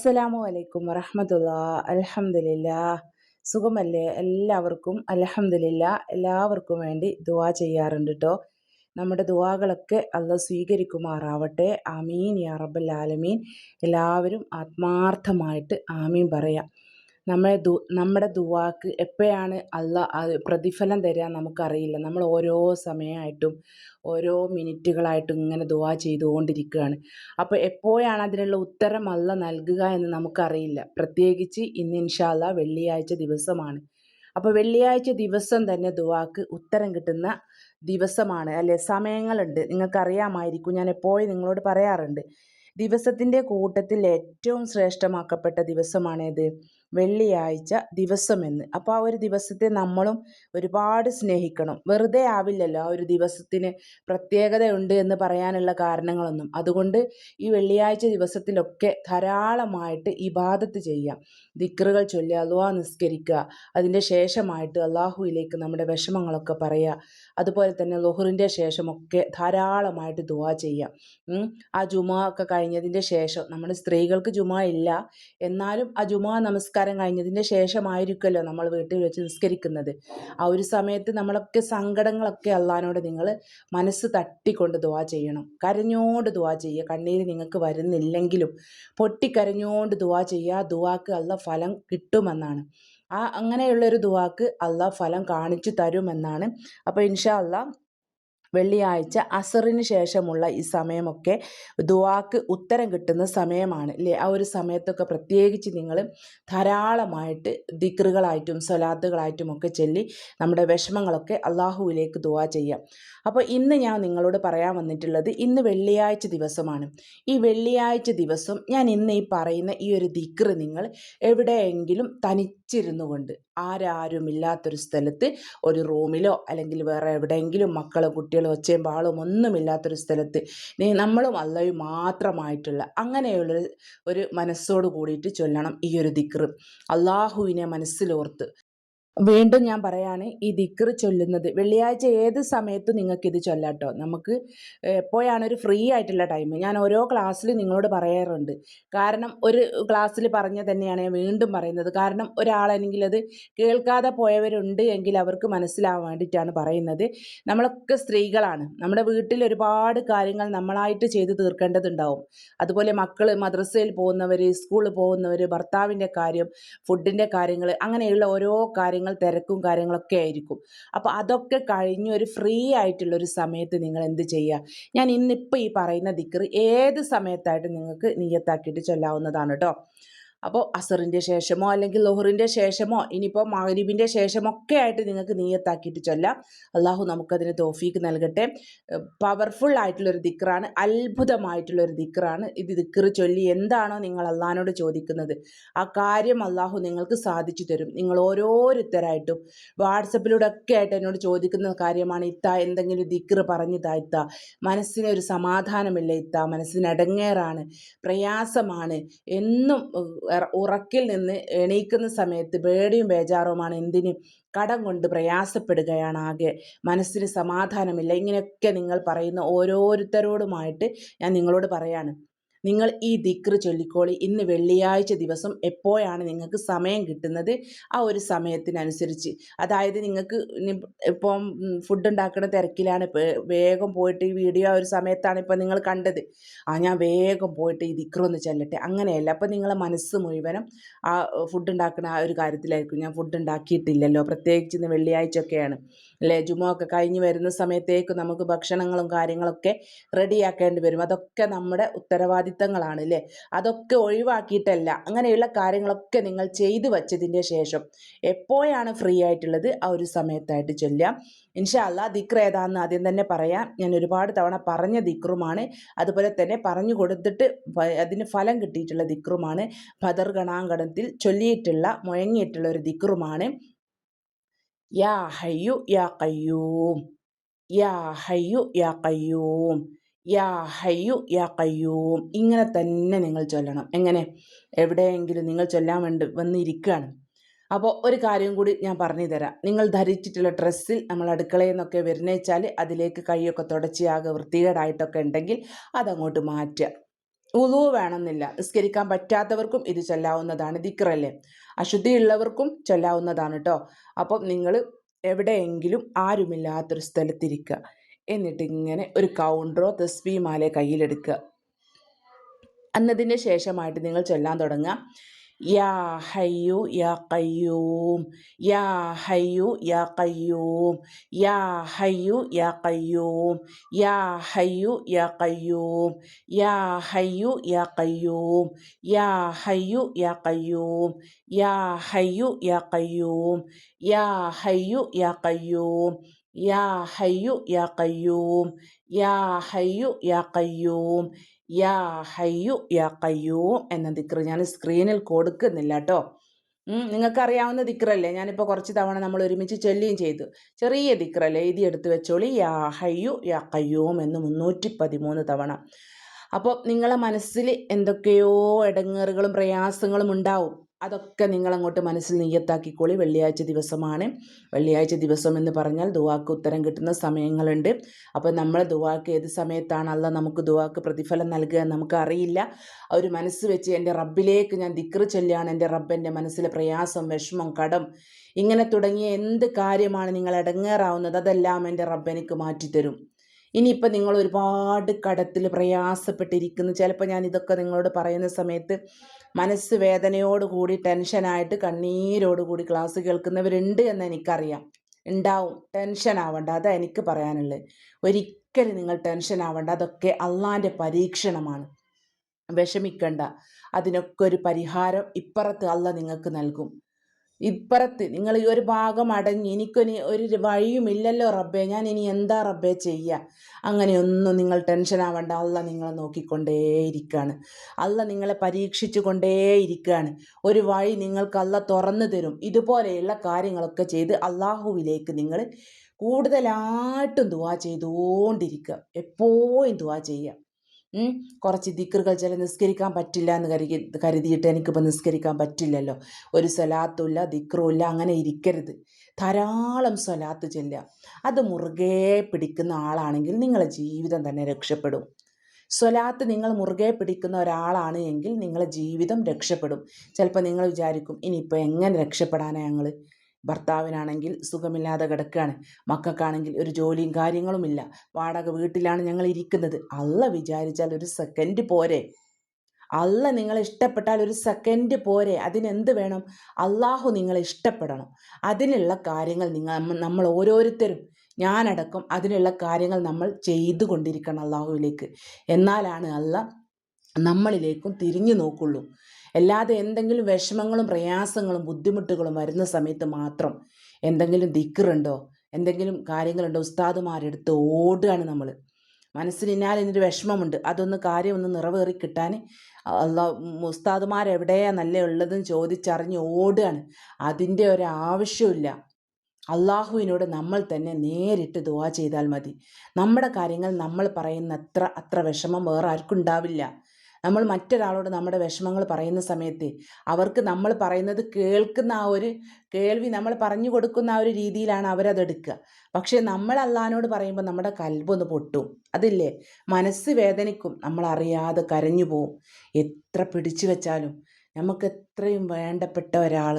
അസ്സലാമു അലൈക്കും വറഹമത്തുള്ള. അലഹമില്ല സുഖമല്ലേ? എല്ലാവർക്കും അലഹമില്ല എല്ലാവർക്കും വേണ്ടി ദുവാ ചെയ്യാറുണ്ട് കേട്ടോ നമ്മുടെ ദുവാകളൊക്കെ അല്ല സ്വീകരിക്കുമാറാവട്ടെ. ആമീൻ യാ റബ്ബൽ ആലമീൻ. എല്ലാവരും ആത്മാർത്ഥമായിട്ട് ആമീൻ പറയാം. നമ്മളെ ദു നമ്മുടെ ദുവാക്ക് എപ്പോഴാണ് അല്ല പ്രതിഫലം തരിക നമുക്കറിയില്ല. നമ്മൾ ഓരോ സമയമായിട്ടും ഓരോ മിനിറ്റുകളായിട്ടും ഇങ്ങനെ ദുവാ ചെയ്തുകൊണ്ടിരിക്കുകയാണ്. അപ്പോൾ എപ്പോഴാണ് അതിനുള്ള ഉത്തരം അല്ല നൽകുക എന്ന് നമുക്കറിയില്ല. പ്രത്യേകിച്ച് ഇന്ന് ഇൻഷാല്ല വെള്ളിയാഴ്ച ദിവസമാണ്. അപ്പോൾ വെള്ളിയാഴ്ച ദിവസം തന്നെ ദുവാക്ക് ഉത്തരം കിട്ടുന്ന ദിവസമാണ്. അല്ലെ? സമയങ്ങളുണ്ട്. നിങ്ങൾക്കറിയാമായിരിക്കും. ഞാൻ എപ്പോഴും നിങ്ങളോട് പറയാറുണ്ട്. ദിവസത്തിന്റെ കൂട്ടത്തിൽ ഏറ്റവും ശ്രേഷ്ഠമാക്കപ്പെട്ട ദിവസമാണേത്. വെള്ളിയാഴ്ച ദിവസമെന്ന്. അപ്പോൾ ആ ഒരു ദിവസത്തെ നമ്മളും ഒരുപാട് സ്നേഹിക്കണം. വെറുതെ ആവില്ലല്ലോ ആ ഒരു ദിവസത്തിന് പ്രത്യേകതയുണ്ട് എന്ന് പറയാനുള്ള കാരണങ്ങളൊന്നും. അതുകൊണ്ട് ഈ വെള്ളിയാഴ്ച ദിവസത്തിലൊക്കെ ധാരാളമായിട്ട് ഇബാദത്ത് ചെയ്യാം. ദിക്റുകൾ ചൊല്ലി അലുവ നിസ്കരിക്കുക. അതിന്റെ ശേഷമായിട്ട് അള്ളാഹുയിലേക്ക് നമ്മുടെ വിഷമങ്ങളൊക്കെ പറയുക അതുപോലെ തന്നെ ലൊഹറിന്റെ ശേഷമൊക്കെ ധാരാളമായിട്ട് ദുവാ ചെയ്യാം. ആ ജുമാ ഒക്കെ കഴിഞ്ഞതിന്റെ ശേഷം നമ്മുടെ സ്ത്രീകൾക്ക് ജുമാ ഇല്ല. എന്നാലും ആ ജുമാ നമസ്കാരം കഴിഞ്ഞതിന്റെ ശേഷമായിരിക്കുമല്ലോ നമ്മൾ വീട്ടിൽ വെച്ച് നിസ്കരിക്കുന്നത്. ആ ഒരു സമയത്ത് നമ്മളൊക്കെ സങ്കടങ്ങളൊക്കെ അള്ളഹാനോട് നിങ്ങൾ മനസ്സ് തട്ടിക്കൊണ്ട് ദുവാ ചെയ്യണം. കരഞ്ഞോണ്ട് ദുവാ ചെയ്യുക. കണ്ണീര് നിങ്ങൾക്ക് വരുന്നില്ലെങ്കിലും പൊട്ടിക്കരഞ്ഞോണ്ട് ദുവാ ചെയ്യുക. ദുവാക്ക് അള്ള ഫലം കിട്ടുമെന്നാണ്. ആ അങ്ങനെയുള്ളൊരു ദുവാക്ക് അള്ളാഹ് ഫലം കാണിച്ചു തരുമെന്നാണ്. അപ്പോൾ ഇൻഷാ അള്ളാഹ് വെള്ളിയാഴ്ച അസറിന് ശേഷമുള്ള ഈ സമയമൊക്കെ ദുവാക്ക് ഉത്തരം കിട്ടുന്ന സമയമാണ് അല്ലേ ആ ഒരു സമയത്തൊക്കെ പ്രത്യേകിച്ച് നിങ്ങൾ ധാരാളമായിട്ട് ദിക്റുകളായിട്ടും സ്വലാത്തുകളായിട്ടും ഒക്കെ ചൊല്ലി നമ്മുടെ വിഷമങ്ങളൊക്കെ അള്ളാഹുവിലേക്ക് ദുവാ ചെയ്യാം. അപ്പോൾ ഇന്ന് ഞാൻ നിങ്ങളോട് പറയാൻ വന്നിട്ടുള്ളത് ഇന്ന് വെള്ളിയാഴ്ച ദിവസമാണ്. ഈ വെള്ളിയാഴ്ച ദിവസം ഞാൻ ഇന്ന് ഈ പറയുന്ന ഈ ഒരു ദിക്റ് നിങ്ങൾ എവിടെയെങ്കിലും തനിച്ചിരുന്നു കൊണ്ട് ആരാരുമില്ലാത്തൊരു സ്ഥലത്ത് ഒരു റൂമിലോ അല്ലെങ്കിൽ വേറെ എവിടെയെങ്കിലും മക്കളോ കുട്ടികളോ ഒച്ചയും പാളും ഒന്നുമില്ലാത്തൊരു സ്ഥലത്ത് നീ നമ്മളും അല്ലയും മാത്രമായിട്ടുള്ള അങ്ങനെയുള്ളൊരു ഒരു മനസ്സോട് കൂടിയിട്ട് ചൊല്ലണം ഈ ഒരു ദിക്റ്. അള്ളാഹുവിനെ മനസ്സിലോർത്ത് വീണ്ടും ഞാൻ പറയാണ് ഈ ദിക്ർ ചൊല്ലുന്നത്. വെള്ളിയാഴ്ച ഏത് സമയത്തും നിങ്ങൾക്ക് ഇത് ചൊല്ലാട്ടോ. നമുക്ക് എപ്പോഴാണ് ഒരു ഫ്രീ ആയിട്ടുള്ള ടൈം. ഞാൻ ഓരോ ക്ലാസ്സിൽ നിങ്ങളോട് പറയാറുണ്ട്. കാരണം ഒരു ക്ലാസ്സിൽ പറഞ്ഞ തന്നെയാണ് ഞാൻ വീണ്ടും പറയുന്നത്. കാരണം ഒരാളെങ്കിൽ അത് കേൾക്കാതെ പോയവരുണ്ട് എങ്കിൽ അവർക്ക് മനസ്സിലാവാൻ വേണ്ടിയിട്ടാണ് പറയുന്നത്. നമ്മളൊക്കെ സ്ത്രീകളാണ്. നമ്മുടെ വീട്ടിൽ ഒരുപാട് കാര്യങ്ങൾ നമ്മളായിട്ട് ചെയ്ത് തീർക്കേണ്ടതുണ്ടാവും. അതുപോലെ മക്കൾ മദ്രസയിൽ പോകുന്നവർ സ്കൂളിൽ പോകുന്നവർ ഭർത്താവിന്റെ കാര്യം ഫുഡിന്റെ കാര്യങ്ങൾ അങ്ങനെയുള്ള ഓരോ കാര്യങ്ങൾ തിരക്കും കാര്യങ്ങളൊക്കെ ആയിരിക്കും. അപ്പോൾ അതൊക്കെ കഴിഞ്ഞ് ഒരു ഫ്രീ ആയിട്ടുള്ള ഒരു സമയത്ത് നിങ്ങൾ എന്ത് ചെയ്യുക? ഞാൻ ഇന്നിപ്പോൾ ഈ പറയുന്ന ദിക്കർ ഏത് സമയത്തായിട്ട് നിങ്ങൾക്ക് നിയത്താക്കിയിട്ട് ചൊല്ലാവുന്നതാണ് കേട്ടോ അപ്പോൾ അസറിന്റെ ശേഷമോ അല്ലെങ്കിൽ ലോഹറിന്റെ ശേഷമോ ഇനിയിപ്പോൾ മഹരീബിന്റെ ശേഷമൊക്കെ ആയിട്ട് നിങ്ങൾക്ക് നീയത്താക്കിയിട്ട് ചൊല്ലാം. അള്ളാഹു നമുക്കതിന് തോഫീക്ക് നൽകട്ടെ. പവർഫുൾ ആയിട്ടുള്ളൊരു ദിക്റാണ് അത്ഭുതമായിട്ടുള്ളൊരു ദിക്റാണ്. ഇത് ദിക്ർ ചൊല്ലി എന്താണോ നിങ്ങൾ അള്ളഹാനോട് ചോദിക്കുന്നത്. ആ കാര്യം അള്ളാഹു നിങ്ങൾക്ക് സാധിച്ചു തരും. നിങ്ങൾ ഓരോരുത്തരായിട്ടും വാട്സപ്പിലൂടെ ഒക്കെ ആയിട്ട് എന്നോട് ചോദിക്കുന്ന കാര്യമാണ് ഇത്ത എന്തെങ്കിലും ദിക്ർ പറഞ്ഞു താഴ്ത്ത മനസ്സിനൊരു സമാധാനമില്ല ഇത്ത. മനസ്സിന് അടങ്ങേറാണ് പ്രയാസമാണ്. എന്നും ഉറക്കിൽ നിന്ന് എണീക്കുന്ന സമയത്ത് പേടിയും ബേജാറുമാണ്. എന്തിന്? കടം കൊണ്ട് പ്രയാസപ്പെടുകയാണ് ആകെ. മനസ്സിന് സമാധാനമില്ല. ഇങ്ങനെയൊക്കെ നിങ്ങൾ പറയുന്ന ഓരോരുത്തരോടുമായിട്ട് ഞാൻ നിങ്ങളോട് പറയാണ്. നിങ്ങൾ ഈ ദിക്ർ ചൊല്ലിക്കോളി. ഇന്ന് വെള്ളിയാഴ്ച ദിവസം എപ്പോഴാണ് നിങ്ങൾക്ക് സമയം കിട്ടുന്നത്? ആ ഒരു സമയത്തിനനുസരിച്ച്. അതായത് നിങ്ങൾക്ക് ഇപ്പം ഫുഡ് ഉണ്ടാക്കുന്ന തിരക്കിലാണ്. വേഗം പോയിട്ട് ഈ വീഡിയോ ആ ഒരു സമയത്താണ് ഇപ്പം നിങ്ങൾ കണ്ടത്. ആ ഞാൻ വേഗം പോയിട്ട് ഈ ദിക്ർ ഒന്ന് ചെല്ലട്ടെ. അങ്ങനെയല്ല. അപ്പം നിങ്ങളെ മനസ്സ് മുഴുവനും ആ ഫുഡ് ഉണ്ടാക്കുന്ന ആ ഒരു കാര്യത്തിലായിരിക്കും. ഞാൻ ഫുഡ് ഉണ്ടാക്കിയിട്ടില്ലല്ലോ. പ്രത്യേകിച്ച് ഇന്ന് വെള്ളിയാഴ്ച ഒക്കെയാണ് അല്ലേ? ജുമ ഒക്കെ കഴിഞ്ഞ് വരുന്ന സമയത്തേക്ക് നമുക്ക് ഭക്ഷണങ്ങളും കാര്യങ്ങളൊക്കെ റെഡിയാക്കേണ്ടി വരും. അതൊക്കെ നമ്മുടെ ഉത്തരവാദിത്വം ഉത്തരവാദിത്തങ്ങളാണ് അല്ലേ അതൊക്കെ ഒഴിവാക്കിയിട്ടല്ല. അങ്ങനെയുള്ള കാര്യങ്ങളൊക്കെ നിങ്ങൾ ചെയ്തു വച്ചതിന്റെ ശേഷം എപ്പോഴാണ് ഫ്രീ ആയിട്ടുള്ളത്? ആ ഒരു സമയത്തായിട്ട് ചൊല്ലാം ഇൻഷാല്ല ദിക്ർ ഏതാന്ന് ആദ്യം തന്നെ പറയാം. ഞാൻ ഒരുപാട് തവണ പറഞ്ഞ ദിക്റുമാണ്. അതുപോലെ തന്നെ പറഞ്ഞു കൊടുത്തിട്ട് അതിന് ഫലം കിട്ടിയിട്ടുള്ള ദിക്റുമാണ്. ഭദർ ഗണാങ്കണത്തിൽ ചൊല്ലിയിട്ടുള്ള മുഴങ്ങിയിട്ടുള്ള ഒരു ദിക്റുമാണ്. യാ ഹയ്യു യാ കയ്യൂം യാ ഹയ്യു യാ കയ്യൂം യാ ഹയ്യു യാ കയ്യൂം ഇങ്ങനെ തന്നെ നിങ്ങൾ ചൊല്ലണം. എങ്ങനെ? എവിടെയെങ്കിലും നിങ്ങൾ ചൊല്ലാൻ വേണ്ടി വന്നിരിക്കുകയാണ് അപ്പോൾ ഒരു കാര്യം കൂടി ഞാൻ പറഞ്ഞു തരാം നിങ്ങൾ ധരിച്ചിട്ടുള്ള ഡ്രസ്സിൽ നമ്മൾ അടുക്കളയിൽ നിന്നൊക്കെ വരുന്നേച്ചാൽ അതിലേക്ക് കൈയൊക്കെ തുടച്ചിയാകെ വൃത്തികേടായിട്ടൊക്കെ ഉണ്ടെങ്കിൽ അതങ്ങോട്ട് മാറ്റുക. ഉളു വേണമെന്നില്ല. നിസ്കരിക്കാൻ പറ്റാത്തവർക്കും ഇത് ചൊല്ലാവുന്നതാണ് ദിക്റല്ലേ? അശുദ്ധിയുള്ളവർക്കും ചൊല്ലാവുന്നതാണ് കേട്ടോ അപ്പം നിങ്ങൾ എവിടെയെങ്കിലും ആരുമില്ലാത്തൊരു സ്ഥലത്തിരിക്കുക. എന്നിട്ട് ഇങ്ങനെ ഒരു കൗണ്ടറോ തസ്ബീമാലെ കയ്യിലെടുക്കുക. അന്നതിന്റെ ശേഷമായിട്ട് നിങ്ങൾ ചൊല്ലാൻ തുടങ്ങുക. യാ ഹയ്യു യാ കയ്യൂം യാ ഹയ്യു യാ കയ്യൂം യാ ഹയ്യു യാ കയ്യൂം യാ ഹയ്യു യാ കയ്യൂം യാ ഹയ്യു യാ കയ്യൂം യാ ഹയ്യു യാ കയ്യൂം യാ ഹയ്യു യാ കയ്യൂം യാ ഹയ്യു യാ കയ്യൂം യാ ഹയ്യു യാ കയ്യൂം യാ ഹയ്യു യാ കയ്യൂം യാ ഹയ്യു യാ കയ്യൂം എന്ന ദിക്ർ ഞാൻ സ്ക്രീനിൽ കൊടുക്കുന്നില്ല കേട്ടോ നിങ്ങൾക്കറിയാവുന്ന ദിക്റല്ലേ? ഞാനിപ്പോൾ കുറച്ച് തവണ നമ്മൾ ഒരുമിച്ച് ചൊല്ലുകയും ചെയ്തു. ചെറിയ ദിക്റല്ലേ? എഴുതി എടുത്ത് വെച്ചോളി. യാ ഹയ്യു യാ കയ്യൂം എന്ന് മുന്നൂറ്റി പതിമൂന്ന് തവണ. അപ്പോൾ നിങ്ങളെ മനസ്സിൽ എന്തൊക്കെയോ ഇടങ്ങേറുകളും പ്രയാസങ്ങളും ഉണ്ടാവും. അതൊക്കെ നിങ്ങളങ്ങോട്ട് മനസ്സിൽ നെയ്യത്താക്കിക്കോളി. വെള്ളിയാഴ്ച ദിവസമാണ്. വെള്ളിയാഴ്ച ദിവസം എന്ന് പറഞ്ഞാൽ ദുവാക്ക് ഉത്തരം കിട്ടുന്ന സമയങ്ങളുണ്ട്. അപ്പോൾ നമ്മൾ ദുവാക്ക് ഏത് സമയത്താണ് അല്ല നമുക്ക് ദുവാക്ക് പ്രതിഫലം നൽകുക നമുക്ക് അറിയില്ല. ഒരു മനസ്സ് വെച്ച് എന്റെ റബ്ബിലേക്ക് ഞാൻ ദിക്റ് ചൊല്ലുകയാണ്. എന്റെ റബ്ബ് എന്റെ മനസ്സിലെ പ്രയാസം വിഷമം കടം ഇങ്ങനെ തുടങ്ങിയ എന്ത് കാര്യമാണ് നിങ്ങൾ ഇടങ്ങേറാവുന്നത്? അതെല്ലാം എന്റെ റബ്ബ് എനിക്ക് മാറ്റിത്തരും. ഇനിയിപ്പോൾ നിങ്ങൾ ഒരുപാട് കടത്തിൽ പ്രയാസപ്പെട്ടിരിക്കുന്നു. ചിലപ്പോൾ ഞാൻ ഇതൊക്കെ നിങ്ങളോട് പറയുന്ന സമയത്ത് മനസ്സ് വേദനയോട് കൂടി ടെൻഷനായിട്ട് കണ്ണീരോട് കൂടി ക്ലാസ് കേൾക്കുന്നവരുണ്ട് എന്ന് എനിക്കറിയാം. ഉണ്ടാവും. ടെൻഷൻ ആവണ്ട. അതാ എനിക്ക് പറയാനുള്ളത് ഒരിക്കലും നിങ്ങൾ ടെൻഷൻ ആവണ്ട. അതൊക്കെ അള്ളാന്റെ പരീക്ഷണമാണ്. വിഷമിക്കണ്ട. അതിനൊക്കെ ഒരു പരിഹാരം ഇപ്പുറത്ത് അല്ല നിങ്ങൾക്ക് നൽകും. ഇപ്പുറത്ത് നിങ്ങൾ ഈ ഒരു ഭാഗം അടങ്ങി എനിക്കൊനി ഒരു വഴിയുമില്ലല്ലോ റബ്ബേ ഞാൻ ഇനി എന്താ റബ്ബേ ചെയ്യുക അങ്ങനെയൊന്നും നിങ്ങൾ ടെൻഷൻ ആവേണ്ട. അല്ല നിങ്ങളെ നോക്കിക്കൊണ്ടേയിരിക്കുകയാണ് അല്ല നിങ്ങളെ പരീക്ഷിച്ചു കൊണ്ടേയിരിക്കുകയാണ് ഒരു വഴി നിങ്ങൾക്ക് അല്ല തുറന്നു തരും. ഇതുപോലെയുള്ള കാര്യങ്ങളൊക്കെ ചെയ്ത് അള്ളാഹുവിലേക്ക് നിങ്ങൾ കൂടുതലായിട്ടും ദുവാ ചെയ്തുകൊണ്ടിരിക്കുക. എപ്പോഴും ദുവാ ചെയ്യുക. കുറച്ച് ദിക്കറുകൾ ചില നിസ്കരിക്കാൻ പറ്റില്ല എന്ന് കരുതി കരുതിയിട്ട് എനിക്കിപ്പോൾ നിസ്കരിക്കാൻ പറ്റില്ലല്ലോ. ഒരു സ്വലാത്തുമില്ല ദിക്കറുമില്ല അങ്ങനെ ഇരിക്കരുത്. ധാരാളം സ്വലാത്ത് ചെല്ലുക. അത് മുറുകെ പിടിക്കുന്ന ആളാണെങ്കിൽ നിങ്ങളുടെ ജീവിതം തന്നെ രക്ഷപ്പെടും. സ്വലാത്ത് നിങ്ങൾ മുറുകെ പിടിക്കുന്ന ഒരാളാണ് എങ്കിൽ നിങ്ങളുടെ ജീവിതം രക്ഷപ്പെടും. ചിലപ്പോൾ നിങ്ങൾ വിചാരിക്കും ഇനിയിപ്പോൾ എങ്ങനെ രക്ഷപ്പെടാനാണ് ഞങ്ങൾ ഭർത്താവിനാണെങ്കിൽ സുഖമില്ലാതെ കിടക്കുകയാണ്. മക്കൾക്കാണെങ്കിൽ ഒരു ജോലിയും കാര്യങ്ങളുമില്ല. വാടക വീട്ടിലാണ് ഞങ്ങൾ ഇരിക്കുന്നത്. അല്ല വിചാരിച്ചാൽ ഒരു സെക്കൻഡ് പോരെ. അല്ല നിങ്ങളെ ഇഷ്ടപ്പെട്ടാൽ ഒരു സെക്കൻഡ് പോരെ. അതിനെന്ത് വേണം? അള്ളാഹു നിങ്ങളെ ഇഷ്ടപ്പെടണം. അതിനുള്ള കാര്യങ്ങൾ നിങ്ങൾ നമ്മൾ ഓരോരുത്തരും ഞാനടക്കം അതിനുള്ള കാര്യങ്ങൾ നമ്മൾ ചെയ്തു കൊണ്ടിരിക്കണം അള്ളാഹുവിലേക്ക്. എന്നാലാണ് അല്ല നമ്മളിലേക്കും തിരിഞ്ഞു നോക്കുള്ളൂ. അല്ലാതെ എന്തെങ്കിലും വിഷമങ്ങളും പ്രയാസങ്ങളും ബുദ്ധിമുട്ടുകളും വരുന്ന സമയത്ത് മാത്രം എന്തെങ്കിലും ദിക്കറുണ്ടോ എന്തെങ്കിലും കാര്യങ്ങളുണ്ടോ? ഉസ്താദുമാരെടുത്ത് ഓടുകയാണ് നമ്മൾ മനസ്സിനാൽ എന്നൊരു വിഷമമുണ്ട്. അതൊന്ന് കാര്യം ഒന്ന് നിറവേറി കിട്ടാൻ ഉസ്താദുമാരെവിടെയാ നല്ല ഉള്ളതെന്ന് ചോദിച്ചറിഞ്ഞ് ഓടുകയാണ്. അതിന്റെ ഒരാവശ്യമില്ല അള്ളാഹുവിനോട് നമ്മൾ തന്നെ നേരിട്ട് ദുവാ ചെയ്താൽ മതി. നമ്മുടെ കാര്യങ്ങൾ നമ്മൾ പറയുന്ന അത്ര അത്ര വിഷമം വേറെ ആർക്കും ഉണ്ടാവില്ല. നമ്മൾ മറ്റൊരാളോട് നമ്മുടെ വിഷമങ്ങൾ പറയുന്ന സമയത്ത് അവർക്ക് നമ്മൾ പറയുന്നത് കേൾക്കുന്ന ആ ഒരു കേൾവി നമ്മൾ പറഞ്ഞു കൊടുക്കുന്ന ആ ഒരു രീതിയിലാണ് അവരതെടുക്കുക. പക്ഷേ നമ്മൾ അള്ളഹാനോട് പറയുമ്പോൾ നമ്മുടെ കൽബൊന്ന് പൊട്ടും. അതില്ലേ? മനസ്സ് വേദനിക്കും. നമ്മൾ അറിയാതെ കരഞ്ഞു പോവും. എത്ര പിടിച്ചു വെച്ചാലും നമുക്ക് എത്രയും വേണ്ടപ്പെട്ട ഒരാൾ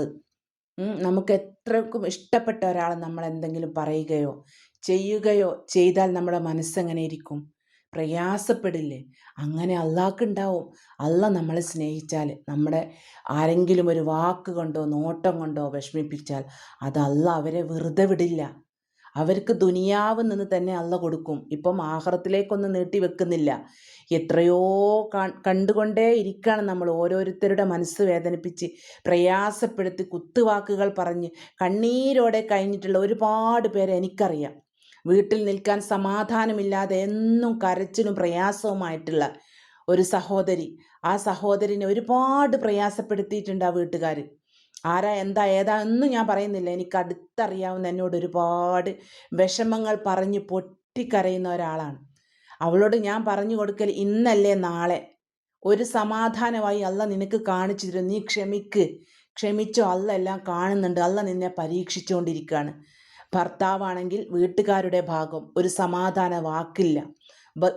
നമുക്ക് എത്രക്കും ഇഷ്ടപ്പെട്ട ഒരാൾ നമ്മൾ എന്തെങ്കിലും പറയുകയോ ചെയ്യുകയോ ചെയ്താൽ നമ്മുടെ മനസ്സെങ്ങനെ ഇരിക്കും? പ്രയാസപ്പെടില്ലേ? അങ്ങനെ അള്ളാഹ്ക്കുണ്ടാവും. അല്ല നമ്മളെ സ്നേഹിച്ചാൽ നമ്മുടെ ആരെങ്കിലും ഒരു വാക്ക് കൊണ്ടോ നോട്ടം കൊണ്ടോ വിഷമിപ്പിച്ചാൽ അത് അല്ല അവരെ വെറുതെ വിടില്ല. അവർക്ക് ദുനിയാവ് നിന്ന് തന്നെ അല്ല കൊടുക്കും. ഇപ്പം ആഹ്റത്തിലേക്കൊന്നും നീട്ടി വെക്കുന്നില്ല. എത്രയോ കണ്ടുകൊണ്ടേ ഇരിക്കുകയാണ് നമ്മൾ ഓരോരുത്തരുടെ മനസ്സ് വേദനിപ്പിച്ച് പ്രയാസപ്പെടുത്തി കുത്തുവാക്കുകൾ പറഞ്ഞ് കണ്ണീരോടെ കഴിഞ്ഞിട്ടുള്ള ഒരുപാട് പേരെ എനിക്കറിയാം. വീട്ടിൽ നിൽക്കാൻ സമാധാനമില്ലാതെ എന്നും കരച്ചിലും പ്രയാസവുമായിട്ടുള്ള ഒരു സഹോദരി. ആ സഹോദരിനെ ഒരുപാട് പ്രയാസപ്പെടുത്തിയിട്ടുണ്ട് ആ വീട്ടുകാർ ആരാ എന്താ ഏതാ എന്നും ഞാൻ പറയുന്നില്ല. എനിക്ക് അടുത്തറിയാവുന്ന എന്നോട് ഒരുപാട് വിഷമങ്ങൾ പറഞ്ഞ് പൊട്ടിക്കരയുന്ന ഒരാളാണ്. അവളോട് ഞാൻ പറഞ്ഞു കൊടുക്കൽ ഇന്നല്ലേ നാളെ. ഒരു സമാധാനമായി അല്ല നിനക്ക് കാണിച്ചു തരും നീ ക്ഷമിക്ക്. ക്ഷമിച്ചോ? അല്ല എല്ലാം കാണുന്നുണ്ട്. അല്ല നിന്നെ പരീക്ഷിച്ചുകൊണ്ടിരിക്കുകയാണ്. ഭർത്താവാണെങ്കിൽ വീട്ടുകാരുടെ ഭാഗം. ഒരു സമാധാന വാക്കില്ല.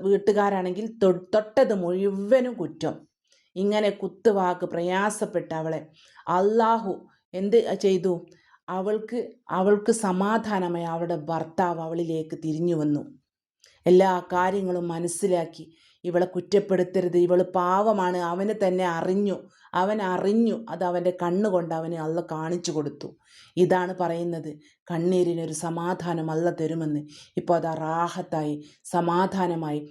വീട്ടുകാരാണെങ്കിൽ തൊട്ടത് മുഴുവനും കുറ്റം. ഇങ്ങനെ കുത്തുവാക്ക് പ്രയാസപ്പെട്ട അവളെ. അള്ളാഹു എന്ത് ചെയ്തു? അവൾക്ക് അവൾക്ക് സമാധാനമായി അവളുടെ ഭർത്താവ് അവളിലേക്ക് തിരിഞ്ഞു വന്നു. എല്ലാ കാര്യങ്ങളും മനസ്സിലാക്കി. ഇവളെ കുറ്റപ്പെടുത്തരുത്. ഇവൾ പാവമാണ്. അവനെ തന്നെ അറിഞ്ഞു. അവൻ അറിഞ്ഞു. അത് അവന്റെ കണ്ണുകൊണ്ട് അവന് അള്ള കാണിച്ചു കൊടുത്തു. ഇതാണ് പറയുന്നത്. കണ്ണീരിനൊരു സമാധാനം അല്ല തരുമെന്ന്. ഇപ്പോൾ അത് റാഹത്തായി സമാധാനമായി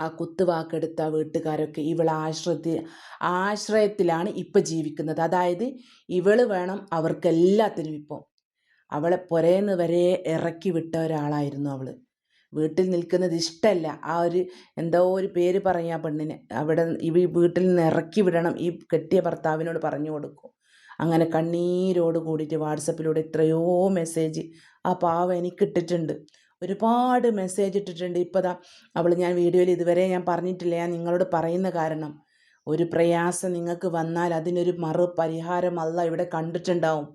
ആ കുത്തുവാക്കെടുത്ത വീട്ടുകാരൊക്കെ ഇവളെ ആശ്രയത്തിൽ ആശ്രയത്തിലാണ് ഇപ്പം ജീവിക്കുന്നത്. അതായത് ഇവൾ വേണം അവർക്കെല്ലാത്തിനും ഇപ്പോൾ അവളെ പുരേന്ന് വരെ ഇറക്കി വിട്ട ഒരാളായിരുന്നു അവൾ. വീട്ടിൽ നിൽക്കുന്നത് ഇഷ്ടമല്ല ആ ഒരു എന്തോ ഒരു പേര് പറയാ പെണ്ണിനെ. അവിടെ ഈ വീട്ടിൽ നിന്ന് ഇറക്കി വിടണം. ഈ കെട്ടിയ ഭർത്താവിനോട് പറഞ്ഞു കൊടുക്കും. അങ്ങനെ കണ്ണീരോട് കൂടിയിട്ട് വാട്സപ്പിലൂടെ എത്രയോ മെസ്സേജ് ആ പാവ എനിക്ക് ഇട്ടിട്ടുണ്ട്. ഒരുപാട് മെസ്സേജ് ഇട്ടിട്ടുണ്ട്. ഇപ്പോൾ ദാ അവൾ ഞാൻ വീഡിയോയിൽ ഇതുവരെ ഞാൻ പറഞ്ഞിട്ടില്ല. ഞാൻ നിങ്ങളോട് പറയുന്ന കാരണം ഒരു പ്രയാസം നിങ്ങൾക്ക് വന്നാൽ അതിനൊരു മറു പരിഹാരം അല്ല ഇവിടെ കണ്ടിട്ടുണ്ടാവും.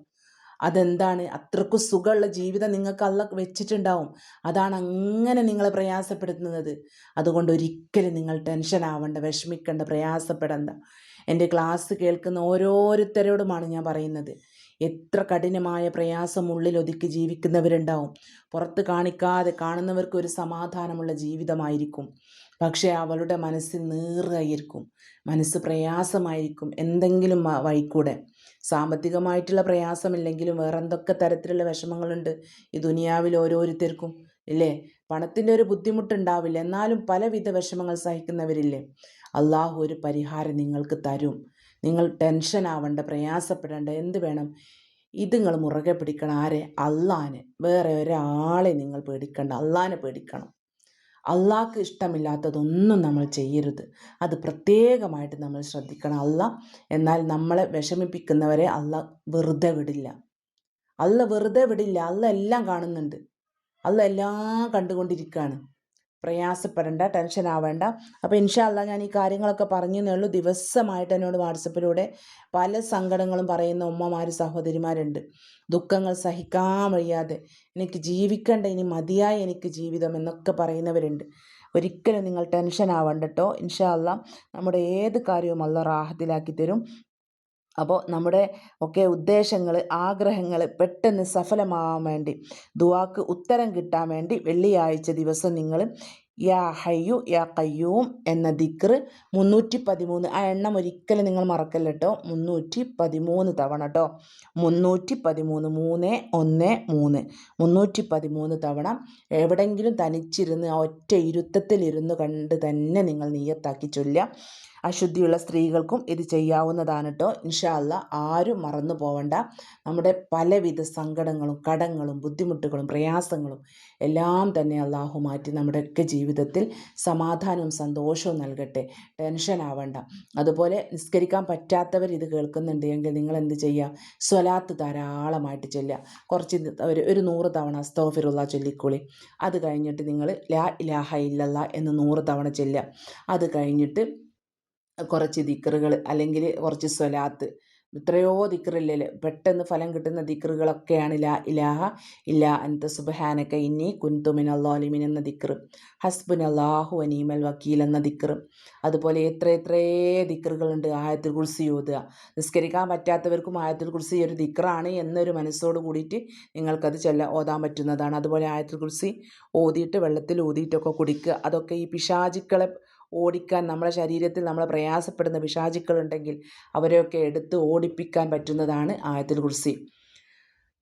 അതെന്താണ്? അത്രക്കും സുഖമുള്ള ജീവിതം നിങ്ങൾക്ക് അല്ല വെച്ചിട്ടുണ്ടാവും. അതാണ് അങ്ങനെ നിങ്ങളെ പ്രയാസപ്പെടുത്തുന്നത്. അതുകൊണ്ട് ഒരിക്കലും നിങ്ങൾ ടെൻഷൻ ആവണ്ട വിഷമിക്കേണ്ട പ്രയാസപ്പെടേണ്ട. എന്റെ ക്ലാസ് കേൾക്കുന്ന ഓരോരുത്തരോടുമാണ് ഞാൻ പറയുന്നത്. എത്ര കഠിനമായ പ്രയാസം ഉള്ളിൽ ഒതുക്കി ജീവിക്കുന്നവരുണ്ടാവും. പുറത്ത് കാണിക്കാതെ കാണുന്നവർക്ക് ഒരു സമാധാനമുള്ള ജീവിതമായിരിക്കും. പക്ഷേ അവളുടെ മനസ്സിൽ നീറായിരിക്കും മനസ്സ് പ്രയാസമായിരിക്കും എന്തെങ്കിലും വഴിക്കൂടെ. സാമ്പത്തികമായിട്ടുള്ള പ്രയാസമില്ലെങ്കിലും വേറെ എന്തൊക്കെ തരത്തിലുള്ള വിഷമങ്ങളുണ്ട് ഈ ദുനിയാവിൽ ഓരോരുത്തർക്കും ഇല്ലേ? പണത്തിന്റെ ഒരു ബുദ്ധിമുട്ടുണ്ടാവില്ല. എന്നാലും പലവിധ വിഷമങ്ങൾ സഹിക്കുന്നവരില്ലേ? അള്ളാഹു ഒരു പരിഹാരം നിങ്ങൾക്ക് തരും. നിങ്ങൾ ടെൻഷൻ ആവണ്ട പ്രയാസപ്പെടേണ്ട എന്ത് വേണം? ഇത് നിങ്ങൾ മുറുകെ പിടിക്കണം. ആരെ? അള്ളാനെ. വേറെ ഒരാളെ നിങ്ങൾ പേടിക്കണ്ട. അള്ളാനെ പേടിക്കണം. അള്ളാഹ്ക്ക് ഇഷ്ടമില്ലാത്തതൊന്നും നമ്മൾ ചെയ്യരുത്. അത് പ്രത്യേകമായിട്ട് നമ്മൾ ശ്രദ്ധിക്കണം. അല്ല എന്നാൽ നമ്മളെ വിഷമിപ്പിക്കുന്നവരെ അല്ല വെറുതെ വിടില്ല. അല്ല വെറുതെ വിടില്ല. അല്ല എല്ലാം കാണുന്നുണ്ട്. അല്ല എല്ലാം കണ്ടുകൊണ്ടിരിക്കുകയാണ്. പ്രയാസപ്പെടേണ്ട ടെൻഷൻ ആവേണ്ട അപ്പോൾ ഇൻഷാല്ല ഞാൻ ഈ കാര്യങ്ങളൊക്കെ പറഞ്ഞു എന്നുള്ളൂ ദിവസമായിട്ട് എന്നോട് വാട്സപ്പിലൂടെ പല സങ്കടങ്ങളും പറയുന്ന ഉമ്മമാർ സഹോദരിമാരുണ്ട്. ദുഃഖങ്ങൾ സഹിക്കാൻ വയ്യാതെ. എനിക്ക് ജീവിക്കേണ്ട ഇനി മതിയായി എനിക്ക് ജീവിതം എന്നൊക്കെ പറയുന്നവരുണ്ട്. ഒരിക്കലും നിങ്ങൾ ടെൻഷൻ ആവണ്ട കേട്ടോ ഇൻഷാല്ല നമ്മുടെ ഏത് കാര്യവും അല്ല റാഹത്തിലാക്കി തരും. അപ്പോൾ നമ്മുടെ ഒക്കെ ഉദ്ദേശങ്ങൾ ആഗ്രഹങ്ങൾ പെട്ടെന്ന് സഫലമാവാൻ വേണ്ടി ദുവാക്ക് ഉത്തരം കിട്ടാൻ വേണ്ടി വെള്ളിയാഴ്ച ദിവസം നിങ്ങൾ യാ ഹയ്യു യാ കയ്യൂം എന്ന ദിക്ർ മുന്നൂറ്റി പതിമൂന്ന് ആ എണ്ണം ഒരിക്കലും നിങ്ങൾ മറക്കല്ല കേട്ടോ മുന്നൂറ്റി പതിമൂന്ന് തവണ കേട്ടോ മുന്നൂറ്റി പതിമൂന്ന് മൂന്ന് ഒന്ന് മൂന്ന്. മുന്നൂറ്റി പതിമൂന്ന് തവണ എവിടെയെങ്കിലും തനിച്ചിരുന്ന് ഒറ്റ ഇരുത്തത്തിലിരുന്ന് കണ്ട് തന്നെ നിങ്ങൾ നീയത്താക്കി ചൊല്ലുക. അശുദ്ധിയുള്ള സ്ത്രീകൾക്കും ഇത് ചെയ്യാവുന്നതാണ് കേട്ടോ ഇൻഷാല്ല ആരും മറന്നു പോവണ്ട. നമ്മുടെ പലവിധ സങ്കടങ്ങളും കടങ്ങളും ബുദ്ധിമുട്ടുകളും പ്രയാസങ്ങളും എല്ലാം തന്നെ അള്ളാഹു മാറ്റി നമ്മുടെയൊക്കെ ജീവിതത്തിൽ സമാധാനവും സന്തോഷവും നൽകട്ടെ. ടെൻഷൻ ആവണ്ട. അതുപോലെ നിസ്കരിക്കാൻ പറ്റാത്തവർ ഇത് കേൾക്കുന്നുണ്ട് എങ്കിൽ നിങ്ങൾ എന്ത് ചെയ്യുക സ്വലാത്ത് ധാരാളമായിട്ട് ചൊല്ലുക. കുറച്ച് ഒരു ഒരു നൂറ് തവണ അസ്തോഫിറുള്ള ചൊല്ലിക്കുളി. അത് കഴിഞ്ഞിട്ട് നിങ്ങൾ ലാ ഇലാഹ ഇല്ലല്ല എന്ന് നൂറ് തവണ ചൊല്ലുക. അത് കഴിഞ്ഞിട്ട് കുറച്ച് ദിക്കറുകൾ അല്ലെങ്കിൽ കുറച്ച് സ്വലാത്ത്. എത്രയോ ദിക്കറില്ലേ പെട്ടെന്ന് ഫലം കിട്ടുന്ന ദിക്കറുകളൊക്കെയാണ് ലാ ഇലാഹ ഇല്ലാ അൻത സുബഹാനക്ക ഇന്നി കുൻതുമിൻ അള്ളാലിമിൻ എന്ന ദിക്കർ ഹസ്ബുൻ അള്ളാഹു അനീമൽ വക്കീൽ എന്ന ദിക്കർ അതുപോലെ എത്ര എത്രയേ ദിക്കറുകളുണ്ട്. ആയത്തിൽ കുർസി ഓതുക. നിസ്കരിക്കാൻ പറ്റാത്തവർക്കും ആയത്തിൽ കുർസി ഒരു ദിക്കറാണ് എന്നൊരു മനസ്സോട് കൂടിയിട്ട് നിങ്ങൾക്കത് ചൊല്ല ഓതാൻ പറ്റുന്നതാണ്. അതുപോലെ ആയത്തിൽ കുർസി ഓതിയിട്ട് വെള്ളത്തിൽ ഊതിയിട്ടൊക്കെ കുടിക്കുക. അതൊക്കെ ഈ പിശാചുക്കളെ ഓടിക്കാൻ നമ്മുടെ ശരീരത്തിൽ നമ്മൾ പ്രയാസപ്പെടുന്ന പിശാചുക്കളുണ്ടെങ്കിൽ അവരെയൊക്കെ എടുത്ത് ഓടിപ്പിക്കാൻ പറ്റുന്നതാണ് ആയത്തിൽ കുർസി.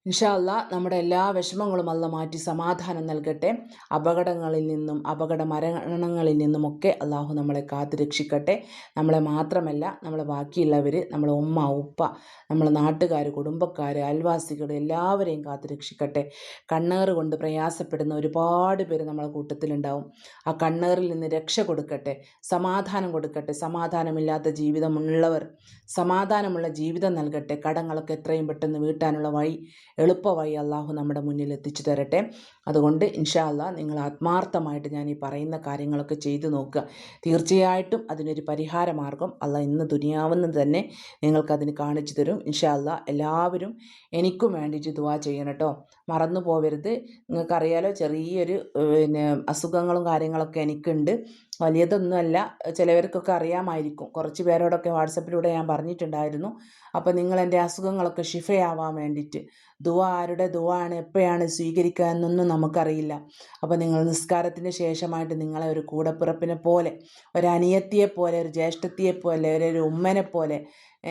ഇൻഷാ അല്ലാ നമ്മുടെ എല്ലാ വിഷമങ്ങളും അല്ല മാറ്റി സമാധാനം നൽകട്ടെ. അപകടങ്ങളിൽ നിന്നും അപകട മരണങ്ങളിൽ നിന്നുമൊക്കെ അള്ളാഹു നമ്മളെ കാത്തു രക്ഷിക്കട്ടെ. നമ്മളെ മാത്രമല്ല നമ്മളെ ബാക്കിയുള്ളവർ നമ്മളെ ഉമ്മ ഉപ്പ നമ്മളെ നാട്ടുകാർ കുടുംബക്കാർ അയൽവാസികൾ എല്ലാവരെയും കാത്തു രക്ഷിക്കട്ടെ. കണ്ണേറ് കൊണ്ട് പ്രയാസപ്പെടുന്ന ഒരുപാട് പേര് നമ്മളെ കൂട്ടത്തിലുണ്ടാവും. ആ കണ്ണേറിൽ നിന്ന് രക്ഷ കൊടുക്കട്ടെ. സമാധാനം കൊടുക്കട്ടെ. സമാധാനമില്ലാത്ത ജീവിതമുള്ളവർ സമാധാനമുള്ള ജീവിതം നൽകട്ടെ. കടങ്ങളൊക്കെ എത്രയും പെട്ടെന്ന് വീട്ടാനുള്ള വഴി എളുപ്പമായി അള്ളാഹു നമ്മുടെ മുന്നിൽ എത്തിച്ചു തരട്ടെ. അതുകൊണ്ട് ഇൻഷാ നിങ്ങൾ ആത്മാർത്ഥമായിട്ട് ഞാൻ ഈ പറയുന്ന കാര്യങ്ങളൊക്കെ ചെയ്തു നോക്കുക. തീർച്ചയായിട്ടും അതിനൊരു പരിഹാര മാർഗം അല്ല ഇന്ന് ദുനിയാവെന്ന് തന്നെ നിങ്ങൾക്കതിന് കാണിച്ചു തരും. ഇൻഷാ എല്ലാവരും എനിക്കും വേണ്ടിയിട്ട് ദുവാ ചെയ്യണം കേട്ടോ. മറന്നു പോവരുത് നിങ്ങൾക്കറിയാലോ ചെറിയൊരു പിന്നെ അസുഖങ്ങളും കാര്യങ്ങളൊക്കെ എനിക്കുണ്ട്. വലിയതൊന്നുമല്ല. ചിലവർക്കൊക്കെ അറിയാമായിരിക്കും. കുറച്ച് പേരോടൊക്കെ വാട്സപ്പിലൂടെ ഞാൻ പറഞ്ഞിട്ടുണ്ടായിരുന്നു. അപ്പോൾ നിങ്ങൾ എന്റെ അസുഖങ്ങളൊക്കെ ഷിഫയാവാൻ വേണ്ടിയിട്ട്. ദുവ ആരുടെ ദുവ ആണ് എപ്പോഴാണ് സ്വീകരിക്കുക എന്നൊന്നും നമുക്കറിയില്ല. അപ്പോൾ നിങ്ങൾ നിസ്കാരത്തിന് ശേഷമായിട്ട് നിങ്ങളെ ഒരു കൂടപ്പിറപ്പിനെ പോലെ ഒരു അനിയത്തിയെ പോലെ ഒരു ജ്യേഷ്ഠത്തിയെ പോലെ ഒരു ഉമ്മനെ പോലെ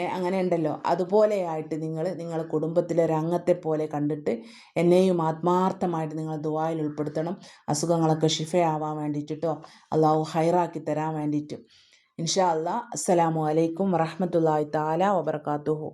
അങ്ങനെ ഉണ്ടല്ലോ അതുപോലെയായിട്ട് നിങ്ങൾ നിങ്ങൾ കുടുംബത്തിലെ ഒരു അംഗത്തെ പോലെ കണ്ടിട്ട് എന്നെയും ആത്മാർത്ഥമായിട്ട് നിങ്ങൾ ദുബായിൽ ഉൾപ്പെടുത്തണം. അസുഖങ്ങളൊക്കെ ഷിഫയാവാൻ വേണ്ടിയിട്ടോ അള്ളാഹു ഹൈറാക്കി തരാൻ വേണ്ടിയിട്ട്. ഇൻഷാ അല്ലാ അസ്സലാമു അലൈക്കും വറഹമത്തല്ലാഹി താല വബർക്കാത്തുഹു